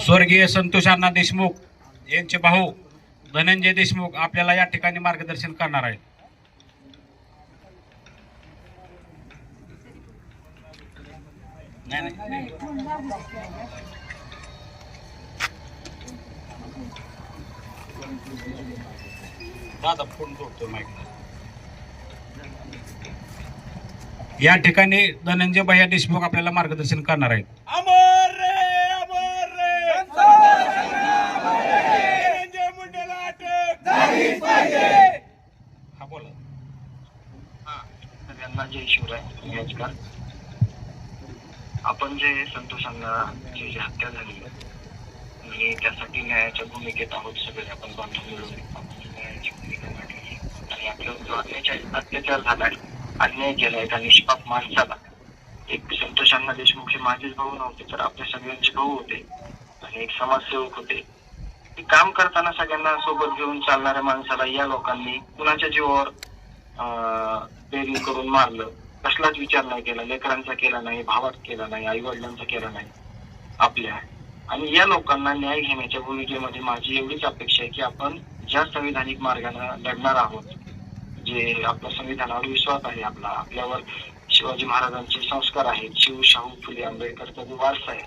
स्वर्गीय संतोष अण्णा देशमुख यांचे भाऊ धनंजय देशमुख आपल्याला या ठिकाणी मार्गदर्शन करणार आहेत. दादा फोन जोडतो या ठिकाणी धनंजय भैया देशमुख आपल्याला मार्गदर्शन करणार आहेत. सगळ्यांना जय शिवराय नमस्कार आपण जे संतोषांना जी जी हत्या झाली आणि म्हणजे त्यासाठी न्यायाच्या भूमिकेत आहोत सगळे आपण बांधून मिळून न्यायाची भूमिका मांडली. आणि आपल्यावर जो अत्याचार अत्याचार झालाय अन्याय केलाय त्या निष्पाप माणसाला. एक संतोषांना देशमुख हे माझेच भाऊ नव्हते तर आपल्या सगळ्यांचे भाऊ होते. आणि एक समाजसेवक होते. काम करताना सगळ्यांना सोबत घेऊन चालणाऱ्या माणसाला या लोकांनी कुणाच्या जीवावर अं, पेरणी करून मारलं. कसलाच विचार नाही केला. लेकरांचा केला नाही भावात केला नाही आई वडिलांचा केला नाही. आपल्या. आणि या लोकांना न्याय घेण्याच्या भूमिकेमध्ये माझी एवढीच अपेक्षा आहे की आपण ज्या संविधानिक मार्गाने लढणार आहोत जे आपल्या संविधानावर विश्वास आहे आपला आपल्यावर शिवाजी महाराजांचे संस्कार आहेत शिव शाहू फुले आंबेडकरचा जो वारसा आहे.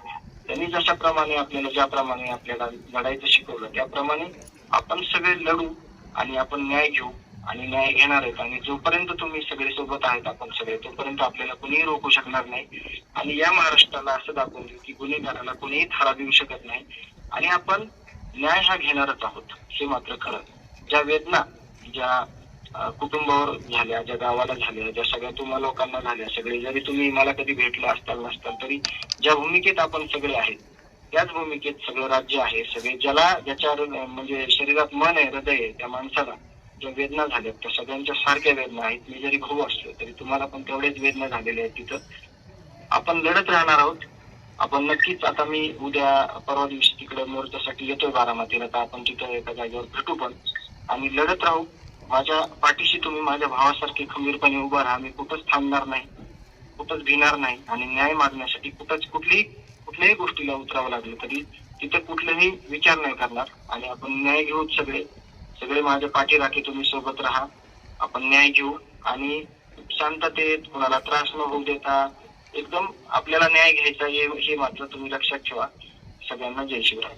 त्यांनी जशाप्रमाणे आपल्याला ज्याप्रमाणे आपल्याला लढायचं शिकवलं त्याप्रमाणे आपण सगळे लढू आणि आपण न्याय घेऊ. आणि न्याय घेणार आहेत. आणि जोपर्यंत तुम्ही सगळे सोबत आहेत आपण सगळे तोपर्यंत आपल्याला कुणीही रोखू शकणार नाही. आणि या महाराष्ट्राला असं दाखवून देऊ की गुन्हेगाराला कुणीही थारा देऊ शकत नाही. आणि आपण न्याय हा घेणारच आहोत हे मात्र खरं. ज्या वेदना ज्या कुटुंबावर झाल्या ज्या गावाला झाल्या ज्या सगळ्या तुम्हा लोकांना झाल्या सगळे जरी तुम्ही मला कधी भेटला असताल नसताल तरी ज्या भूमिकेत आपण सगळे आहेत त्याच भूमिकेत सगळं राज्य आहे. सगळे ज्याला ज्याच्यावर म्हणजे शरीरात मन आहे हृदय आहे त्या माणसाला ज्या वेदना झाल्यात त्या सगळ्यांच्या सारख्या वेदना आहेत. मी जरी भाऊ असलो तरी तुम्हाला पण तेवढ्याच वेदना झालेल्या आहेत तिथं. आपण लढत राहणार आहोत. आपण नक्कीच आता मी उद्या परवा दिवशी तिकडे मोर्चासाठी येतोय बारामतीला. तर आपण तिथं एका जागेवर भेटू पण. आणि लढत राहू. माझ्या पाठीशी तुम्ही माझ्या भावासारखे खंबीरपणे उभा राहा. मी कुठंच थांबणार नाही. कुठंच भिणार नाही. आणि न्याय मागण्यासाठी कुठंच कुठलीही कुठल्याही गोष्टीला उतरावं लागलं तरी तिथे कुठलंही विचार नाही करणार. आणि आपण न्याय घेऊ सगळे सगळे माझ्या पाठीराखे तुम्ही सोबत राहा. आपण न्याय घेऊ आणि शांततेत कुणाला त्रास न होऊ देता एकदम आपल्याला न्याय घ्यायचा हे हे मात्र तुम्ही लक्षात ठेवा. सगळ्यांना जय शिवराय.